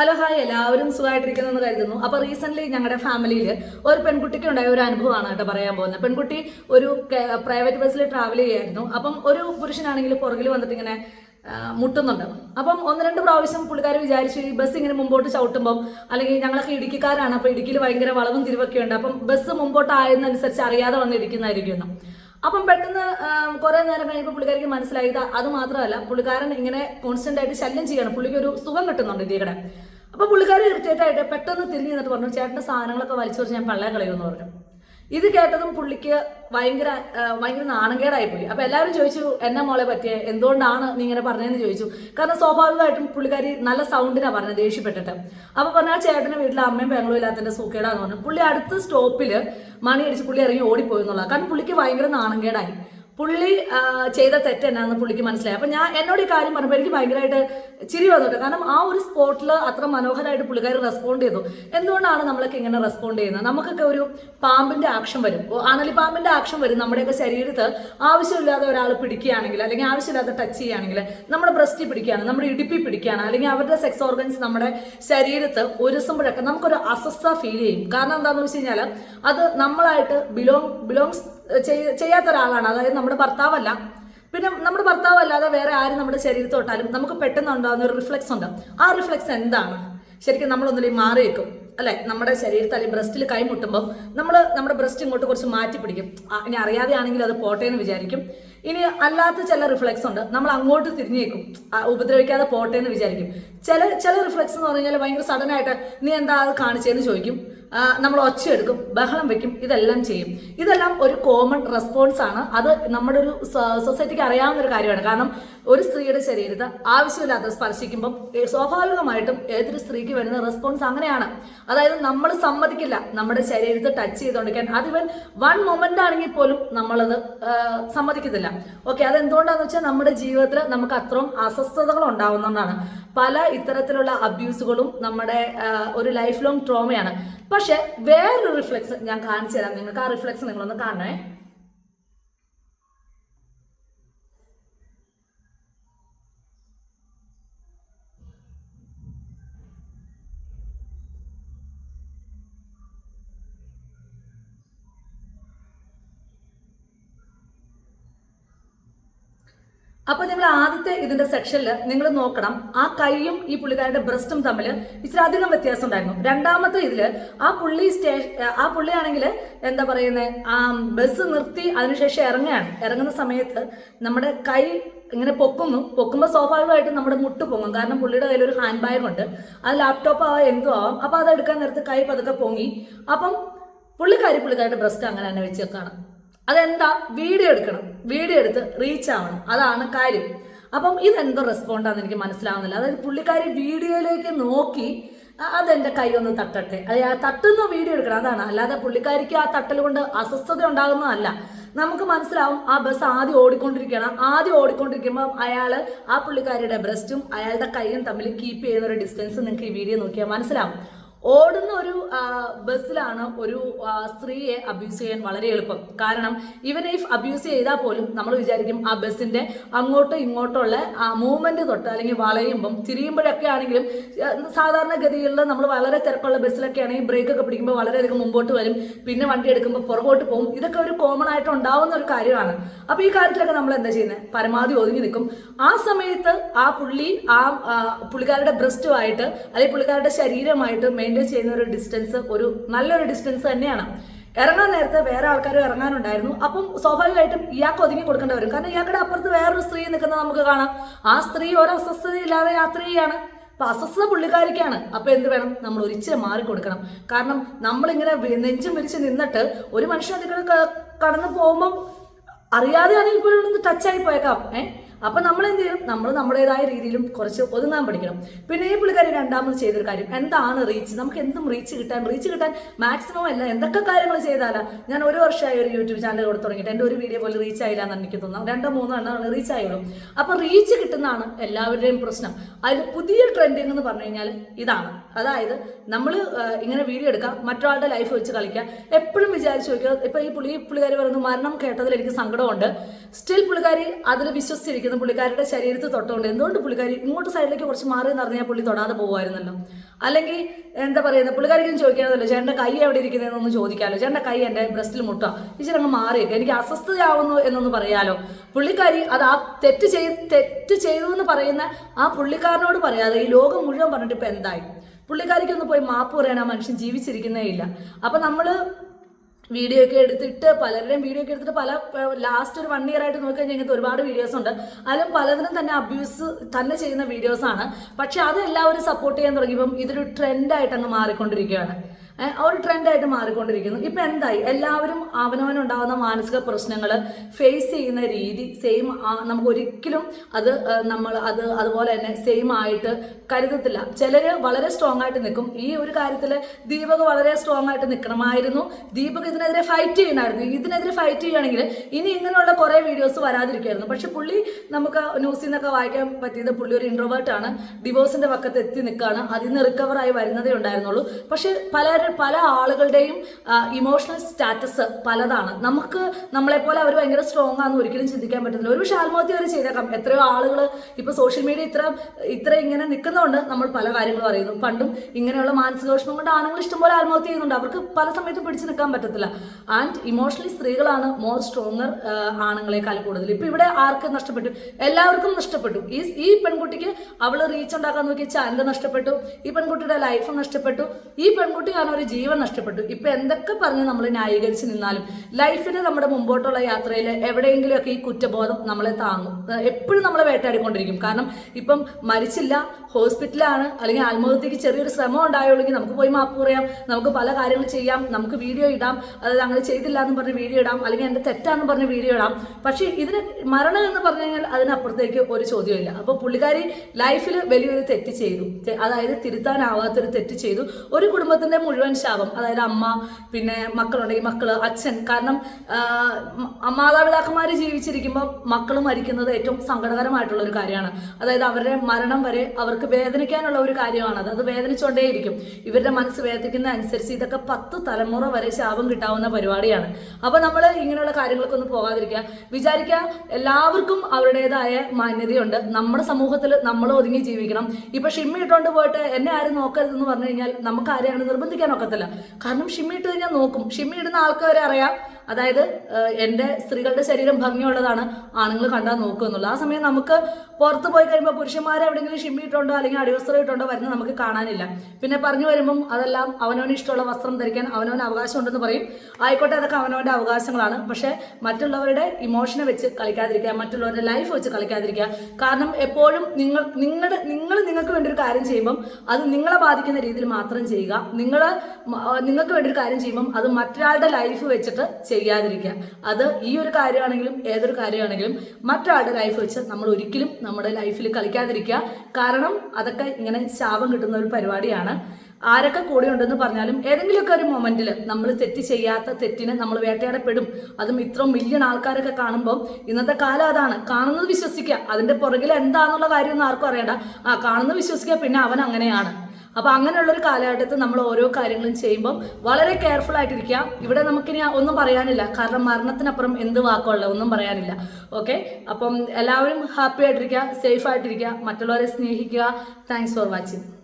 Hello hi. എല്ലാവരും സുഖമായിട്ടിരിക്കുന്നു എന്ന് കരുതുന്നു. അപ്പൊ റീസെന്റ് ഞങ്ങളുടെ ഫാമിലിയിൽ ഒരു പെൺകുട്ടിക്ക് ഉണ്ടായ ഒരു അനുഭവമാണ് കേട്ടോ പറയാൻ പോകുന്നത്. പെൺകുട്ടി ഒരു പ്രൈവറ്റ് ബസ്സിൽ ട്രാവൽ ചെയ്യായിരുന്നു. അപ്പം ഒരു പുരുഷനാണെങ്കിൽ പുറകിൽ വന്നിട്ട് ഇങ്ങനെ മുട്ടുന്നുണ്ട്. അപ്പം ഒന്ന് രണ്ട് പ്രാവശ്യം പുള്ളിക്കാർ വിചാരിച്ചു ഈ ബസ് ഇങ്ങനെ മുമ്പോട്ട് ചവിട്ടുമ്പം അല്ലെങ്കിൽ ഞങ്ങളൊക്കെ ഇടുക്കിക്കാരാണ് അപ്പോൾ ഇടുക്കിയിൽ ഭയങ്കര വളവും തിരിവൊക്കെ ഉണ്ട്. അപ്പം ബസ് മുമ്പോട്ട് ആയതിനനുസരിച്ച് അറിയാതെ വന്ന് ഇടിക്കുന്നതായിരിക്കും അപ്പം പെട്ടെന്ന് കുറേ നേരം കഴിഞ്ഞപ്പോൾ പുള്ളിക്കാരിക്ക് മനസ്സിലായി അത് മാത്രമല്ല പുള്ളിക്കാരൻ ഇങ്ങനെ കോൺസ്റ്റന്റ് ആയിട്ട് ശല്യം ചെയ്യണം. പുള്ളിക്ക് ഒരു സുഖം കിട്ടുന്നുണ്ട് ഇതിയുടെ അപ്പൊ പുള്ളിക്കാരി ഇറിറ്റേറ്റ് ആയിട്ട് പെട്ടെന്ന് തിരിഞ്ഞു നിന്നിട്ട് പറഞ്ഞു ചേട്ടന്റെ സാധനങ്ങളൊക്കെ വലിച്ചു വെച്ച് ഞാൻ പള്ളയെ കളയുമെന്ന് പറഞ്ഞു. ഇത് കേട്ടതും പുള്ളിക്ക് ഭയങ്കര ഭയങ്കര നാണംകേടായി പോയി അപ്പൊ എല്ലാവരും ചോദിച്ചു എന്നെ മോളെ പറ്റിയ? എന്തുകൊണ്ടാണ് നീ ഇങ്ങനെ പറഞ്ഞതെന്ന് ചോദിച്ചു. കാരണം സ്വാഭാവികമായിട്ടും പുള്ളിക്കാരി നല്ല സൗണ്ടിനാണ് പറഞ്ഞത് ദേഷ്യപ്പെട്ടിട്ട്. അപ്പൊ പറഞ്ഞ ആ ചേട്ടന് വീട്ടിലെ അമ്മയും പെങ്ങളും ഇല്ലാത്തതിന്റെ സൂക്കേടാന്ന് പറഞ്ഞു. പുള്ളി അടുത്ത സ്റ്റോപ്പിൽ മണി അടിച്ച് പുള്ളി ഇറങ്ങി ഓടിപ്പോയി എന്നുള്ളത് കാരണം പുള്ളിക്ക് ഭയങ്കര നാണക്കേടായി. പുള്ളി ചെയ്ത തെറ്റ് എന്നാന്ന് പുള്ളിക്ക് മനസ്സിലായി അപ്പൊ ഞാൻ എന്നോട് ഈ കാര്യം പറഞ്ഞപ്പോൾ എനിക്ക് ഭയങ്കരമായിട്ട് ചിരി വന്നിട്ട് കാരണം ആ ഒരു സ്പോട്ടിൽ അത്ര മനോഹരമായിട്ട് പുള്ളിക്കാർ റെസ്പോണ്ട് ചെയ്തു. എന്തുകൊണ്ടാണ് നമ്മളൊക്കെ ഇങ്ങനെ റെസ്പോണ്ട് ചെയ്യുന്നത്? നമുക്കൊക്കെ ഒരു പാമ്പിന്റെ ആക്ഷൻ വരും. ആണലി പാമ്പിന്റെ ആക്ഷൻ വരും. നമ്മുടെയൊക്കെ ശരീരത്ത് ആവശ്യമില്ലാതെ ഒരാൾ പിടിക്കുകയാണെങ്കിൽ അല്ലെങ്കിൽ ആവശ്യമില്ലാതെ ടച്ച് ചെയ്യുകയാണെങ്കിൽ നമ്മുടെ ബ്രസ്റ്റിൽ പിടിക്കുകയാണ് നമ്മുടെ ഇടുപ്പിൽ പിടിക്കുകയാണ് അല്ലെങ്കിൽ അവരുടെ സെക്സ് ഓർഗൻസ് നമ്മുടെ ശരീരത്ത് ഒരുസുമ്പോഴൊക്കെ നമുക്കൊരു അസ്വസ്ഥ ഫീൽ ചെയ്യും. കാരണം എന്താണെന്ന് വെച്ച് കഴിഞ്ഞാൽ അത് നമ്മളായിട്ട് ബിലോങ് ബിലോങ്സ് ചെയ്യാത്ത ഒരാളാണ് അതായത് നമ്മുടെ ഭർത്താവല്ല. പിന്നെ നമ്മുടെ ഭർത്താവ് അല്ലാതെ വേറെ ആരും നമ്മുടെ ശരീരത്തിൽ തൊട്ടാലും നമുക്ക് പെട്ടെന്ന് ഉണ്ടാകുന്ന ഒരു റിഫ്ലക്സ് ഉണ്ട്. ആ റിഫ്ലക്സ് എന്താണ്? ശരിക്കും നമ്മളൊന്നുമില്ല മാറി വെക്കും അല്ലെ? നമ്മുടെ ശരീരത്തിൽ അല്ലെങ്കിൽ ബ്രസ്റ്റിൽ കൈ മുട്ടുമ്പോൾ നമ്മൾ നമ്മുടെ ബ്രസ്റ്റ് ഇങ്ങോട്ട് കുറച്ച് മാറ്റി പിടിക്കും. ഇനി അറിയാതെ ആണെങ്കിൽ അത് പോട്ടെ എന്ന് വിചാരിക്കും. ഇനി അല്ലാത്ത ചില റിഫ്ലക്സ് ഉണ്ട്. നമ്മൾ അങ്ങോട്ട് തിരിഞ്ഞേക്കും ഉപദ്രവിക്കാതെ പോട്ടെ എന്ന് വിചാരിക്കും. ചില ചില റിഫ്ലക്സ് എന്ന് പറഞ്ഞു കഴിഞ്ഞാൽ ഭയങ്കര സഡൻ ആയിട്ട് നീ എന്താ അത് കാണിച്ചതെന്ന് ചോദിക്കും. നമ്മൾ ഒച്ച എടുക്കും ബഹളം വെക്കും ഇതെല്ലാം ചെയ്യും. ഇതെല്ലാം ഒരു കോമൺ റെസ്പോൺസ് ആണ്. അത് നമ്മുടെ ഒരു സൊസൈറ്റിക്ക് അറിയാവുന്ന ഒരു കാര്യമാണ്. കാരണം ഒരു സ്ത്രീയുടെ ശരീരത്തെ ആവശ്യമില്ലാത്ത സ്പർശിക്കുമ്പം സ്വാഭാവികമായിട്ടും ഏതൊരു സ്ത്രീക്ക് വരുന്ന റെസ്പോൺസ് അങ്ങനെയാണ്. അതായത് നമ്മൾ സമ്മതിക്കില്ല നമ്മുടെ ശരീരത്തെ ടച്ച് ചെയ്തുകൊണ്ടിരിക്കാൻ. അതിവൻ വൺ മൊമെന്റ് ആണെങ്കിൽ പോലും നമ്മളത് സമ്മതിക്കത്തില്ല. ഓക്കെ അതെന്തുകൊണ്ടാന്ന് വെച്ചാൽ നമ്മുടെ ജീവിതത്തിൽ നമുക്ക് അത്രയും അസ്വസ്ഥതകൾ ഉണ്ടാവുന്നതുകൊണ്ടാണ് പല ഇത്തരത്തിലുള്ള അബ്യൂസുകളും നമ്മുടെ ഒരു ലൈഫ് ലോങ് ട്രോമയാണ് പക്ഷെ വേറൊരു റിഫ്ലക്സ് ഞാൻ കാണിച്ചു തരാം. നിങ്ങൾക്ക് ആ റിഫ്ലക്സ് നിങ്ങളൊന്ന് കാണണേ. അപ്പൊ നിങ്ങൾ ആദ്യത്തെ ഇതിന്റെ സെക്ഷനിൽ നിങ്ങൾ നോക്കണം. ആ കൈയും ഈ പുള്ളിക്കാരുടെ ബ്രസ്റ്റും തമ്മിൽ ഇച്ചിരി അധികം വ്യത്യാസം ഉണ്ടായിരുന്നു. രണ്ടാമത്തെ ഇതിൽ ആ പുള്ളി സ്റ്റേഷൻ ആ പുള്ളിയാണെങ്കിൽ എന്താ പറയുന്നത് ആ ബസ് നിർത്തി അതിനുശേഷം ഇറങ്ങുകയാണ്. ഇറങ്ങുന്ന സമയത്ത് നമ്മുടെ കൈ ഇങ്ങനെ പൊക്കുന്നു. പൊക്കുമ്പോൾ സ്വാഭാവികമായിട്ടും നമ്മുടെ മുട്ട് പൊങ്ങും. കാരണം പുള്ളിയുടെ കയ്യിൽ ഒരു ഹാൻഡ് ബാഗ് ഉണ്ട്. അത് ലാപ്ടോപ്പ് ആവാം എന്തോ ആവാം. അപ്പൊ അത് എടുക്കാൻ നേരത്ത് കൈ പതുക്കെ പൊങ്ങി. അപ്പം പുള്ളിക്കാരി പുള്ളിക്കാരുടെ ബ്രസ്റ്റ് അങ്ങനെ തന്നെ വെച്ചേക്കാണ് അതെന്താ? വീഡിയോ എടുക്കണം. വീഡിയോ എടുത്ത് റീച്ച് ആവണം. അതാണ് കാര്യം. അപ്പം ഇതെന്തോ റെസ്പോണ്ടാന്ന് എനിക്ക് മനസ്സിലാവുന്നില്ല. അതായത് പുള്ളിക്കാരി വീഡിയോയിലേക്ക് നോക്കി അതെന്റെ കൈ ഒന്ന് തട്ടട്ടെ. അത് ആ തട്ടുന്ന വീഡിയോ എടുക്കണം. അതാണ്. അല്ലാതെ പുള്ളിക്കാരിക്ക് ആ തട്ടൽ കൊണ്ട് അസ്വസ്ഥത ഉണ്ടാകുന്നതല്ല. നമുക്ക് മനസ്സിലാവും ആ ബസ് ആദ്യം ഓടിക്കൊണ്ടിരിക്കണം. ആദ്യം ഓടിക്കൊണ്ടിരിക്കുമ്പോൾ അയാൾ ആ പുള്ളിക്കാരിയുടെ ബ്രസ്റ്റും അയാളുടെ കൈയും തമ്മിൽ കീപ്പ് ചെയ്യുന്ന ഒരു ഡിസ്റ്റൻസ് നിങ്ങൾക്ക് ഈ വീഡിയോ നോക്കിയാൽ മനസ്സിലാവും. ഓടുന്ന ഒരു ബസ്സിലാണ് ഒരു സ്ത്രീയെ അബ്യൂസ് ചെയ്യാൻ വളരെ എളുപ്പം. കാരണം ഇവൻ ഇഫ് അബ്യൂസ് ചെയ്താൽ പോലും നമ്മൾ വിചാരിക്കും ആ ബസ്സിന്റെ അങ്ങോട്ടോ ഇങ്ങോട്ടോ ഉള്ള ആ മൂവ്മെന്റ് തൊട്ട് അല്ലെങ്കിൽ വളയുമ്പം തിരിയുമ്പോഴൊക്കെ ആണെങ്കിലും സാധാരണ ഗതിയിലുള്ള നമ്മൾ വളരെ തിരക്കുള്ള ബസ്സിലൊക്കെ ആണെങ്കിൽ ബ്രേക്ക് ഒക്കെ പിടിക്കുമ്പോൾ വളരെയധികം മുമ്പോട്ട് വരും. പിന്നെ വണ്ടി എടുക്കുമ്പോൾ പുറകോട്ട് പോകും. ഇതൊക്കെ ഒരു കോമൺ ആയിട്ട് ഉണ്ടാവുന്ന ഒരു കാര്യമാണ്. അപ്പോൾ ഈ കാര്യത്തിലൊക്കെ നമ്മൾ എന്താ ചെയ്യുന്നത് പരമാവധി ഒതുങ്ങി നിൽക്കും. ആ സമയത്ത് ആ പുള്ളി ആ പുള്ളിക്കാരുടെ ബ്രസ്റ്റുമായിട്ട് അല്ലെങ്കിൽ പുള്ളിക്കാരുടെ ശരീരമായിട്ട് മെയിന്റെയിൻ ചെയ്യുന്ന ഒരു ഡിസ്റ്റൻസ് ഒരു നല്ലൊരു ഡിസ്റ്റൻസ് തന്നെയാണ്. ഇറങ്ങാൻ നേരത്തെ വേറെ ആൾക്കാർ ഇറങ്ങാനുണ്ടായിരുന്നു. അപ്പം സ്വാഭാവികമായിട്ടും ഇയാൾക്ക് ഒതുങ്ങി കൊടുക്കേണ്ടി വരും. കാരണം ഇയാളുടെ അപ്പുറത്ത് വേറൊരു സ്ത്രീ നിൽക്കുന്നത് നമുക്ക് കാണാം. ആ സ്ത്രീ ഒരു അസ്വസ്ഥതയില്ലാതെ യാത്ര ചെയ്യാണ്. അപ്പൊ അസ്വസ്ഥത പുള്ളിക്കാരിക്കാണ്. അപ്പൊ എന്ത് വേണം? നമ്മൾ ഒരിച്ചിരി മാറി കൊടുക്കണം. കാരണം നമ്മളിങ്ങനെ നെഞ്ചും വിരിച്ച് നിന്നിട്ട് ഒരു മനുഷ്യൻ അതിങ്ങനെ കടന്നു പോകുമ്പം അറിയാതെ ആണെങ്കിൽ പോലും ഒന്ന് ടച്ചായി പോയേക്കാം. ഏ? അപ്പൊ നമ്മൾ എന്ത് ചെയ്യണം നമ്മൾ നമ്മുടേതായ രീതിയിലും കുറച്ച് ഒതുങ്ങാൻ പഠിക്കണം. പിന്നെ ഈ പുള്ളിക്കാരി രണ്ടാമത് ചെയ്തൊരു കാര്യം. എന്താണ് റീച്ച് നമുക്ക് എന്തും റീച്ച് കിട്ടാൻ റീച്ച് കിട്ടാൻ മാക്സിമം അല്ല എന്തൊക്കെ കാര്യങ്ങൾ ചെയ്താലാ? ഞാൻ ഒരു വർഷമായി ഒരു യൂട്യൂബ് ചാനൽ കൊടുത്തു തുടങ്ങിയിട്ട് എന്റെ ഒരു വീഡിയോ പോലും റീച്ച് ആയില്ല എന്ന് എനിക്ക് തോന്നുന്നു രണ്ടോ മൂന്നോ എണ്ണമാണ് റീച്ച് ആയുള്ളൂ. അപ്പൊ റീച്ച് കിട്ടുന്നതാണ് എല്ലാവരുടെയും പ്രശ്നം. അതിൽ പുതിയ ട്രെൻഡിങ് എന്ന് പറഞ്ഞു കഴിഞ്ഞാൽ ഇതാണ്. അതായത് നമ്മൾ ഇങ്ങനെ വീഡിയോ എടുക്കാം മറ്റൊരാളുടെ ലൈഫ് വെച്ച് കളിക്കുക എപ്പോഴും വിചാരിച്ചു നോക്കുക ഇപ്പൊ ഈ പുള്ളി പുള്ളിക്കാരി പറയുന്നത് മരണം കേട്ടതിൽ എനിക്ക് സങ്കടമുണ്ട്. സ്റ്റിൽ പുള്ളിക്കാരി അതിൽ വിശ്വസിച്ചിരിക്കുന്നു. പുള്ളിക്കാരുടെ ശരീരത്തിൽ തൊട്ടുകൊണ്ട് എന്തുകൊണ്ട് പുള്ളിക്കാരി ഇങ്ങോട്ട് സൈഡിലേക്ക് കുറച്ച് മാറി എന്ന് പറഞ്ഞാൽ പുള്ളി തൊടാതെ പോകുമായിരുന്നല്ലോ അല്ലെങ്കിൽ എന്താ പറയുന്നത് പുള്ളിക്കാരിക്കും ചോദിക്കാതല്ലോ ചേട്ടന്റെ കൈ എവിടെ ഇരിക്കുന്നതെന്നൊന്ന് ചോദിക്കാമല്ലോ ചേട്ടന്റെ കൈ എന്റെ ബ്രസ്റ്റിൽ മുട്ടുക ഇച്ചിരി അങ്ങ് മാറിയൊക്കെ. എനിക്ക് അസ്വസ്ഥതയാവുന്നു എന്നൊന്ന് പറയാലോ? പുള്ളിക്കാരി അത് ആ തെറ്റ് ചെയ് തെറ്റ് ചെയ്തു എന്ന് പറയുന്ന ആ പുള്ളിക്കാരനോട് പറയാതെ ഈ ലോകം മുഴുവൻ പറഞ്ഞിട്ട് ഇപ്പം എന്തായി? പുള്ളിക്കാരിക്കൊന്ന് പോയി മാപ്പ് പറയാൻ ആ മനുഷ്യൻ ജീവിച്ചിരിക്കുന്നേ ഇല്ല. അപ്പം നമ്മൾ വീഡിയോ ഒക്കെ എടുത്തിട്ട് പലരുടെയും വീഡിയോ ഒക്കെ എടുത്തിട്ട് പല ലാസ്റ്റ് ഒരു വൺ ഇയർ ആയിട്ട് നോക്കി ഇങ്ങനത്തെ ഒരുപാട് വീഡിയോസ് ഉണ്ട്. അതിലും പലതിനും തന്നെ അബ്യൂസ് തന്നെ ചെയ്യുന്ന വീഡിയോസാണ് പക്ഷെ അത് എല്ലാവരും സപ്പോർട്ട് ചെയ്യാൻ തുടങ്ങിയപ്പം ഇതൊരു ട്രെൻഡായിട്ട് അങ്ങ് മാറിക്കൊണ്ടിരിക്കുകയാണ്. ഒരു ട്രെൻഡായിട്ട് മാറിക്കൊണ്ടിരിക്കുന്നു. ഇപ്പം എന്തായി? എല്ലാവരും അവനവനുണ്ടാകുന്ന മാനസിക പ്രശ്നങ്ങൾ ഫേസ് ചെയ്യുന്ന രീതി സെയിം നമുക്ക് ഒരിക്കലും അത് നമ്മൾ അത് അതുപോലെ തന്നെ സെയിം ആയിട്ട് കരുതത്തില്ല. ചിലർ വളരെ സ്ട്രോങ് ആയിട്ട് നിൽക്കും. ഈ ഒരു കാര്യത്തിൽ ദീപക് വളരെ സ്ട്രോങ് ആയിട്ട് നിൽക്കണമായിരുന്നു ദീപക് ഇതിനെതിരെ ഫൈറ്റ് ചെയ്യണമായിരുന്നു ഇതിനെതിരെ ഫൈറ്റ് ചെയ്യുകയാണെങ്കിൽ ഇനി ഇങ്ങനെയുള്ള കുറേ വീഡിയോസ് വരാതിരിക്കുമായിരുന്നു. പക്ഷെ പുള്ളി നമുക്ക് ന്യൂസിൽ നിന്നൊക്കെ വായിക്കാൻ പറ്റിയത് പുള്ളി ഒരു ഇൻട്രോവേർട്ടാണ് ആണ്. ഡിവോഴ്സിന്റെ പക്കത്ത് എത്തി നിൽക്കുകയാണ്. അതിൽ നിന്ന് റിക്കവറായി വരുന്നതേ ഉണ്ടായിരുന്നുള്ളൂ. പക്ഷെ പല പല ആളുകളുടെയും ഇമോഷണൽ സ്റ്റാറ്റസ് പലതാണ്. നമുക്ക് നമ്മളെപ്പോലെ അവർ ഭയങ്കര സ്ട്രോങ് ആണെന്ന് ഒരിക്കലും ചിന്തിക്കാൻ പറ്റുന്നില്ല ഒരു പക്ഷേ ആത്മഹത്യ വരെ ചെയ്തേക്കാം. എത്രയോ ആളുകൾ ഇപ്പോൾ സോഷ്യൽ മീഡിയ ഇത്ര ഇത്ര ഇങ്ങനെ നിൽക്കുന്നതുകൊണ്ട് നമ്മൾ പല കാര്യങ്ങളും അറിയുന്നു. പണ്ടും ഇങ്ങനെയുള്ള മാനസിക വിഷമം കൊണ്ട് ആണുങ്ങൾ ഇഷ്ടംപോലെ ആത്മഹത്യ ചെയ്യുന്നുണ്ട്. അവർക്ക് പല സമയത്തും പിടിച്ചു നിൽക്കാൻ പറ്റത്തില്ല. ആൻഡ് ഇമോഷണലി സ്ത്രീകളാണ് മോർ സ്ട്രോങ്ങർ ആണുങ്ങളെക്കാൾ കൂടുതൽ. ഇപ്പൊ ഇവിടെ ആർക്ക് നഷ്ടപ്പെട്ടു? എല്ലാവർക്കും നഷ്ടപ്പെട്ടു. ഈ ഈ പെൺകുട്ടിക്ക് അവൾ റീച്ച് ഉണ്ടാക്കാൻ നോക്കിയ ചാനൽ നഷ്ടപ്പെട്ടു. ഈ പെൺകുട്ടിയുടെ ലൈഫ് നഷ്ടപ്പെട്ടു. ഈ പെൺകുട്ടി ഒരു ജീവൻ നഷ്ടപ്പെട്ടു. ഇപ്പൊ എന്തൊക്കെ പറഞ്ഞ് നമ്മൾ ന്യായീകരിച്ച് നിന്നാലും ലൈഫിന് നമ്മുടെ മുമ്പോട്ടുള്ള യാത്രയിൽ എവിടെയെങ്കിലുമൊക്കെ ഈ കുറ്റബോധം നമ്മളെ താങ്ങും. എപ്പോഴും നമ്മളെ വേട്ടയാടിക്കൊണ്ടിരിക്കും. കാരണം ഇപ്പം മരിച്ചില്ല ഹോസ്പിറ്റലാണ് അല്ലെങ്കിൽ ആത്മഹത്യക്ക് ചെറിയൊരു ശ്രമം ഉണ്ടായുള്ളെങ്കിൽ നമുക്ക് പോയി മാപ്പ് പറയാം നമുക്ക് പല കാര്യങ്ങൾ ചെയ്യാം നമുക്ക് വീഡിയോ ഇടാം അതായത് അങ്ങനെ ചെയ്തില്ല എന്ന് പറഞ്ഞ് വീഡിയോ ഇടാം അല്ലെങ്കിൽ എന്റെ തെറ്റാന്ന് പറഞ്ഞ് വീഡിയോ ഇടാം. പക്ഷേ ഇതിന് മരണം എന്ന് പറഞ്ഞു കഴിഞ്ഞാൽ അതിനപ്പുറത്തേക്ക് ഒരു ചോദ്യമില്ല അപ്പോൾ പുള്ളിക്കാരി ലൈഫിൽ വലിയൊരു തെറ്റ് ചെയ്തു. അതായത് തിരുത്താനാവാത്തൊരു തെറ്റ് ചെയ്തു. ഒരു കുടുംബത്തിന്റെ മുഴുവൻ ശാപം. അതായത് അമ്മ പിന്നെ മക്കളുണ്ടെങ്കിൽ മക്കൾ അച്ഛൻ. കാരണം മാതാപിതാക്കന്മാർ ജീവിച്ചിരിക്കുമ്പോൾ മക്കൾ മരിക്കുന്നത് ഏറ്റവും സങ്കടകരമായിട്ടുള്ള ഒരു കാര്യമാണ്. അതായത് അവരുടെ മരണം വരെ അവർക്ക് വേദനിക്കാനുള്ള ഒരു കാര്യമാണ് അത് വേദനിച്ചുകൊണ്ടേയിരിക്കും ഇവരുടെ മനസ്സ് വേദനിക്കുന്ന അനുസരിച്ച് ഇതൊക്കെ പത്ത് തലമുറ വരെ ശാപം കിട്ടാവുന്ന പരിപാടിയാണ്. അപ്പോൾ നമ്മൾ ഇങ്ങനെയുള്ള കാര്യങ്ങൾക്കൊന്നും പോകാതിരിക്കുക. വിചാരിക്കുക എല്ലാവർക്കും അവരുടേതായ മാന്യതയുണ്ട്. നമ്മുടെ സമൂഹത്തിൽ നമ്മൾ ഒതുങ്ങി ജീവിക്കണം. ഇപ്പൊ ഷിമ്മി ഇട്ടുകൊണ്ട് പോയിട്ട് എന്നെ ആരും നോക്കരുതെന്ന് പറഞ്ഞു കഴിഞ്ഞാൽ നമുക്ക് ആരെയാണ് നിർബന്ധിക്കാൻ ഒക്കത്തില്ല കാരണം ഷിമ്മി ഇട്ട് കഴിഞ്ഞാൽ നോക്കും. ഷിമ്മി ഇടുന്ന ആൾക്കാരെ അറിയാം. അതായത് എന്റെ സ്ത്രീകളുടെ ശരീരം ഭംഗിയുള്ളതാണ് ആണുങ്ങൾ കണ്ടാൽ നോക്കുക എന്നുള്ളത് ആ സമയം നമുക്ക് പുറത്ത് പോയി കഴിയുമ്പോൾ പുരുഷന്മാരെ എവിടെയെങ്കിലും ഷിമ്മി ഇട്ടുണ്ടോ അല്ലെങ്കിൽ അടിവസ്ത്രം ഇട്ടുണ്ടോ വരുന്നത് നമുക്ക് കാണാനില്ല. പിന്നെ പറഞ്ഞു വരുമ്പം അതെല്ലാം അവനവന് ഇഷ്ടമുള്ള വസ്ത്രം ധരിക്കാൻ അവനവന് അവകാശമുണ്ടെന്ന് പറയും. ആയിക്കോട്ടെ അതൊക്കെ അവനവന്റെ അവകാശങ്ങളാണ്. പക്ഷേ മറ്റുള്ളവരുടെ ഇമോഷനെ വെച്ച് കളിക്കാതിരിക്കുക മറ്റുള്ളവരുടെ ലൈഫ് വെച്ച് കളിക്കാതിരിക്കുക. കാരണം എപ്പോഴും നിങ്ങൾ നിങ്ങളുടെ നിങ്ങൾ നിങ്ങൾക്ക് വേണ്ടി ഒരു കാര്യം ചെയ്യുമ്പം അത് നിങ്ങളെ ബാധിക്കുന്ന രീതിയിൽ മാത്രം ചെയ്യുക. നിങ്ങൾ നിങ്ങൾക്ക് വേണ്ടി ഒരു കാര്യം ചെയ്യുമ്പം അത് മറ്റൊരാളുടെ ലൈഫ് വെച്ചിട്ട് ചെയ്യാതിരിക്കുക. അത് ഈ ഒരു കാര്യമാണെങ്കിലും ഏതൊരു കാര്യമാണെങ്കിലും മറ്റൊരാളുടെ ലൈഫ് വെച്ച് നമ്മൾ ഒരിക്കലും നമ്മുടെ ലൈഫിൽ കളിക്കാതിരിക്കുക. കാരണം അതൊക്കെ ഇങ്ങനെ ശാപം കിട്ടുന്ന ഒരു പരിപാടിയാണ്. ആരൊക്കെ കൂടെ ഉണ്ടെന്ന് പറഞ്ഞാലും ഏതെങ്കിലുമൊക്കെ ഒരു മൊമെന്റിൽ നമ്മൾ തെറ്റ് ചെയ്യാത്ത തെറ്റിന് നമ്മൾ വേട്ടയാടപ്പെടും. അതും ഇത്ര മില്യൺ ആൾക്കാരൊക്കെ കാണുമ്പോൾ ഇന്നത്തെ കാലം അതാണ്. കാണുന്നത് വിശ്വസിക്കുക. അതിന്റെ പുറകിൽ എന്താണെന്നുള്ള കാര്യമൊന്നും ആർക്കും അറിയണ്ട. ആ കാണുന്നത് വിശ്വസിക്കുക പിന്നെ അവൻ അങ്ങനെയാണ്. അപ്പൊ അങ്ങനെയുള്ള ഒരു കാലഘട്ടത്തിൽ നമ്മൾ ഓരോ കാര്യങ്ങളും ചെയ്യുമ്പോൾ വളരെ കെയർഫുൾ ആയിട്ടിരിക്കുക. ഇവിടെ നമുക്കിനി ഒന്നും പറയാനില്ല. കാരണം മരണത്തിനപ്പുറം എന്ത് വാക്കുള്ള? ഒന്നും പറയാനില്ല. ഓക്കെ അപ്പം എല്ലാവരും ഹാപ്പി ആയിട്ടിരിക്കുക സേഫ് ആയിട്ടിരിക്കുക മറ്റുള്ളവരെ സ്നേഹിക്കുക. Thanks for watching